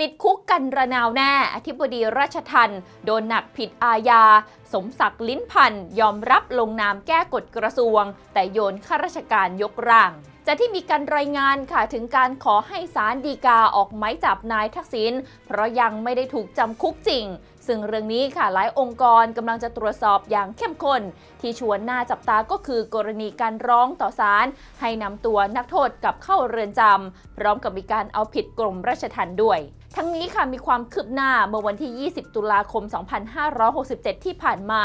ติดคุก กันระนาวแน่ อธิบดีราชทันโดนหนักผิดอาญา สมศักดิ์ลิ้นพันธ์ยอมรับลงนามแก้กฎกระทรวง แต่โยนข้าราชการยกร่างจะที่มีการรายงานค่ะถึงการขอให้ศาลฎีกาออกหมายจับนายทักษิณเพราะยังไม่ได้ถูกจำคุกจริง ซึ่งเรื่องนี้ค่ะหลายองค์กรกำลังจะตรวจสอบอย่างเข้มข้น ที่ชวนหน้าจับตาก็คือกรณีการร้องต่อศาลให้นำตัวนักโทษกลับเข้าเรือนจำพร้อมกับมีการเอาผิดกรมราชทัณฑ์ด้วย ทั้งนี้ค่ะมีความคืบหน้าเมื่อวันที่ 20 ตุลาคม 2567 ที่ผ่านมา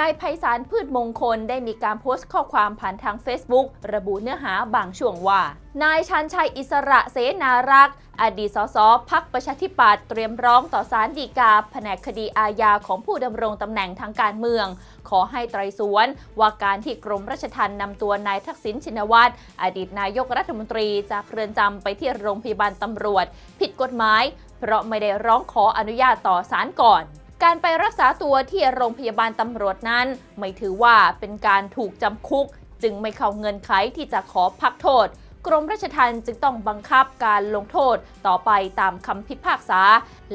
นายไพศาลพืชมงคลได้มีการโพสต์ข้อความผ่านทาง Facebook ระบุเนื้อหาบางช่วงว่า นายชันชัยอิสระเสนารักษ์อดีตสสพักประชาธิปัตย์เตรียมร้องต่อศาลฎีกาแผนกคดีอาญาของผู้ดำรงตำแหน่งทางการเมือง ขอให้ไตรสวน ว่าการที่กรมราชทัณฑ์นำตัวนายทักษิณชินวัตรอดีตนายกรัฐมนตรีจากเรือนจำไปที่โรงพยาบาลตำรวจ ผิดกฎหมาย เพราะไม่ได้ร้องขออนุญาตต่อศาลก่อน การไปรักษาตัวที่โรงพยาบาลตำรวจนั้น ไม่ถือว่าเป็นการถูกจำคุก จึงไม่เข้าเงินไขที่จะขอพักโทษ กรมราชทัณฑ์จึงต้องบังคับการลงโทษต่อไปตามคำพิพากษา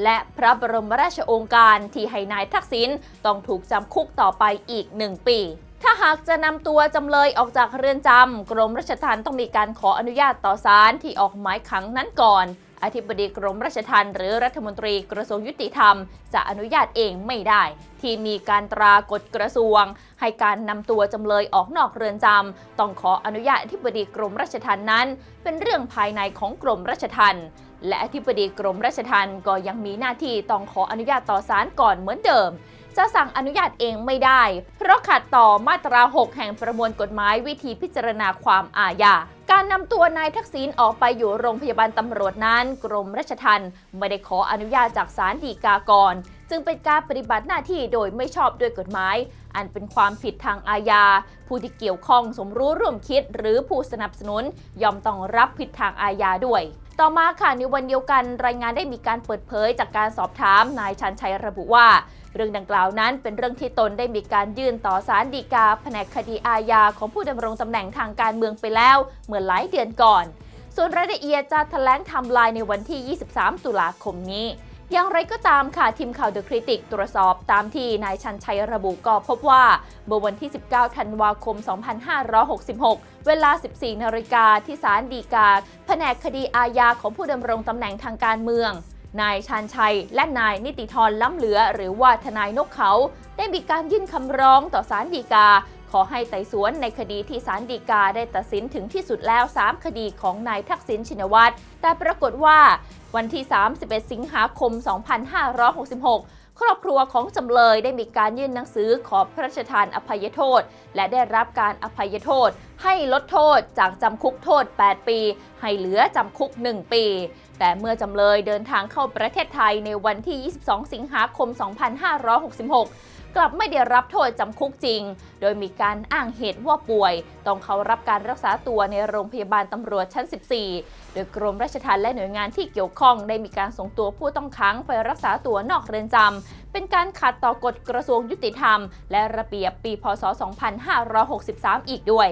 และพระบรมราชโองการที่ให้นายทักษิณต้องถูกจำคุกต่อไปอีกหนึ่งปีถ้าหากจะนำตัวจำเลยออกจากเรือนจำกรมราชทัณฑ์ต้องมีการขออนุญาตต่อศาลที่ออกหมายขังนั้นก่อน อธิบดีกรมราชทัณฑ์หรือรัฐมนตรีกระทรวงยุติธรรม จะอนุญาตเองไม่ได้ ที่มีการตรากฎกระทรวง ให้การนำตัวจำเลยออกนอกเรือนจำต้องขออนุญาตอธิบดีกรมราชทัณฑ์นั้น เป็นเรื่องภายในของกรมราชทัณฑ์และอธิบดีกรมราชทัณฑ์ก็ยังมีหน้าที่ต้องขออนุญาตต่อศาลก่อนเหมือนเดิม จะสั่งอนุญาตเองไม่ได้ เพราะขัดต่อมาตรา 6 แห่งประมวลกฎหมายวิธีพิจารณาความอาญาการนำตัวนายทักษิณออกไปอยู่โรงพยาบาลตำรวจนั้น กรมราชทัณฑ์ไม่ได้ขออนุญาตจากศาลฎีกาก่อน จึงเป็นการปฏิบัติหน้าที่โดยไม่ชอบด้วยกฎหมาย อันเป็นความผิดทางอาญา ผู้ที่เกี่ยวข้องสมรู้ร่วมคิด หรือผู้สนับสนุนย่อมต้องรับผิดทางอาญาด้วย ต่อมาค่ะในวันเดียวกันรายงานได้มีการเปิดเผยจากการสอบถามนายชันชัยระบุว่า เรื่องดังกล่าวนั้นเป็นเรื่องที่ตนได้มีการยื่นต่อศาลฎีกาแผนกคดีอาญาของผู้ดำรงตำแหน่งทางการเมืองไปแล้วเมื่อหลายเดือนก่อน ส่วนรายละเอียดจะแถลงไทำลายในวันที่ 23 ตุลาคมนี้อย่างไรก็ตามค่ะ ทีมข่าว The Critic ตรวจสอบตามที่นายชันชัยระบุก็พบว่าเมื่อวันที่ 19 ธันวาคม 2566 เวลา 14 นาฬิกาที่ศาลฎีกา แผนกคดีอาญาของผู้ดำรงตำแหน่งทางการเมือง นายชันชัย และนายนิติธรล้ำเหลือ หรือว่าทนายนกเขา ได้มีการยื่นคำร้องต่อศาลฎีกา ขอให้ไต่สวนในคดีที่ศาลฎีกาได้ตัดสินถึงที่สุดแล้ว 3 คดีของนายทักษิณชินวัตรแต่ปรากฏว่าวันที่ 31 สิงหาคม 2566ครอบครัวของจำเลยได้มีการยื่นหนังสือขอพระราชทานอภัยโทษ และได้รับการอภัยโทษ ให้ลดโทษจากจำคุกโทษ 8 ปี ให้เหลือจำคุก 1 ปี แต่เมื่อจำเลยเดินทางเข้าประเทศไทยในวันที่ 22 สิงหาคม 2566 กลับไม่ได้รับโทษจำคุกจริง โดยมีการอ้างเหตุว่าป่วย ต้องเข้ารับการรักษาตัวในโรงพยาบาลตำรวจชั้น 14 โดยกรมราชทัณฑ์และหน่วยงานที่เกี่ยวข้องได้มีการส่งตัวผู้ต้องขังไปรักษาตัวนอกเรือนจำ เป็นการขัดต่อกฎกระทรวงยุติธรรม และระเบียบปีพศ 2563 อีกด้วย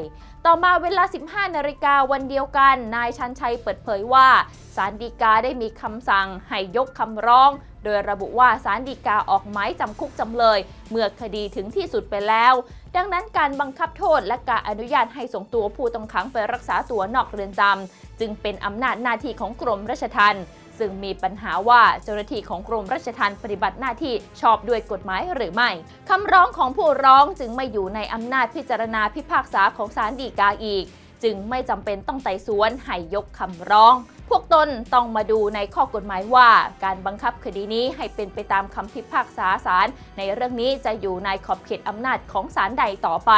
ต่อมาเวลา 15 นาฬิกาวันเดียวกัน นายชันชัยเปิดเผยว่า ศาลฎีกาได้มีคำสั่งให้ยกคำร้อง โดยระบุว่าศาลฎีกาออกหมายจำคุกจำเลย เมื่อคดีถึงที่สุดไปแล้ว ดังนั้นการบังคับโทษและการอนุญาตให้ส่งตัวผู้ต้องขังไปรักษาตัวนอกเรือนจำจึงเป็นอำนาจหน้าที่ของกรมราชทัณฑ์ซึ่งมีปัญหาว่าเจ้าหน้าที่ของกรมราชทัณฑ์ปฏิบัติหน้าที่ชอบด้วยกฎหมายหรือไม่ คำร้องของผู้ร้องจึงไม่อยู่ในอำนาจพิจารณาพิพากษาของศาลฎีกาอีก จึงไม่จำเป็นต้องไต่สวนให้ยกคำร้อง พวกตนต้องมาดูในข้อกฎหมายว่า การบังคับคดีนี้ให้เป็นไปตามคำพิพากษาศาลในเรื่องนี้จะอยู่ในขอบเขตอำนาจของศาลใดต่อไป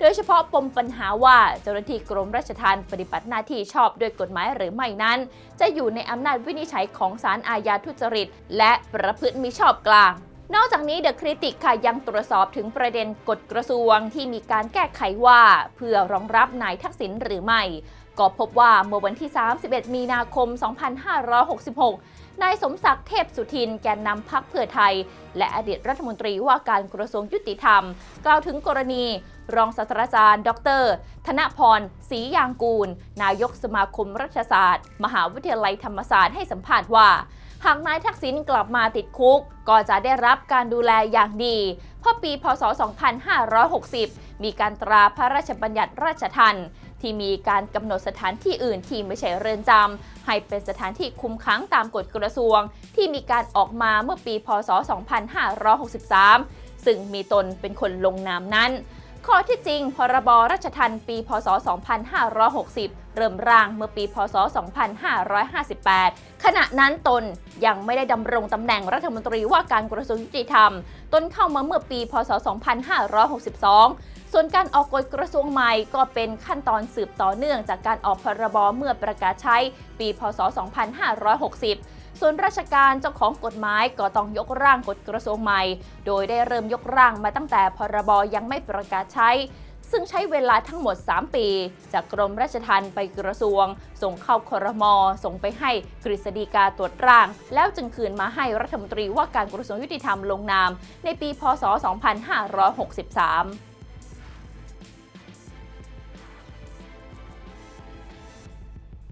โดยเฉพาะปมปัญหาว่าเจ้าหน้าที่กรมราชทัณฑ์ปฏิบัติหน้าที่ชอบด้วยกฎหมายหรือไม่นั้น จะอยู่ในอำนาจวินิจฉัยของศาลอาญาทุจริต และประพฤติมิชอบกลาง นอกจากนี้เดอะคริติกค่ะยังตรวจสอบถึงประเด็นกฎกระทรวงที่มีการแก้ไขว่า เพื่อรองรับนายทักษิณหรือไม่ ก็พบว่าเมื่อวันที่ 31 มีนาคม 2566 นายสมศักดิ์เทพสุทินแกนนำพักเพื่อไทย และอดีตรัฐมนตรีว่าการกระทรวงยุติธรรม กล่าวถึงกรณี รองศาสตราจารย์ ดร ธนพรศรียางกูล นายกสมาคมรัฐศาสตร์ มหาวิทยาลัยธรรมศาสตร์ให้สัมภาษณ์ว่า หากนายทักษิณกลับมาติดคุก ก็จะได้รับการดูแลอย่างดีเพราะปี พศ 2560 มีการตราพระราชบัญญัติราชทัณฑ์ที่มีการกำหนดสถานที่อื่นที่ไม่ใช่เรือนจำให้เป็นสถานที่คุมขังตามกฎกระทรวง ที่มีการออกมาเมื่อปี พศ 2563 ซึ่งมีตนเป็นคนลงนามนั้น ข้อที่จริง พรบราชทัณฑ์ปี พศ 2560 เริ่มร่างเมื่อปีพศ 2558 ขณะนั้นตนยังไม่ได้ดำรงตำแหน่งรัฐมนตรีว่าการกระทรวงยุติธรรม ตนเข้ามาเมื่อปี พศ 2562 ส่วนการออกกฎกระทรวงใหม่ก็เป็นขั้นตอนสืบต่อเนื่องจากการออกพรบเมื่อประกาศใช้ปี พศ 2560ส่วนราชการเจ้าของกฎหมายก็ต้องยกร่างกฎกระทรวงใหม่ โดยได้เริ่มยกร่างมาตั้งแต่พรบยังไม่ประกาศใช้ ซึ่งใช้เวลาทั้งหมด 3 ปี จากกรมราชทัณฑ์ไปกระทรวง ส่งเข้าครมส่งไปให้กฤษฎีกาตรวจร่าง แล้วจึงคืนมาให้รัฐมนตรีว่าการกระทรวงยุติธรรมลงนาม ในปี พศ 2563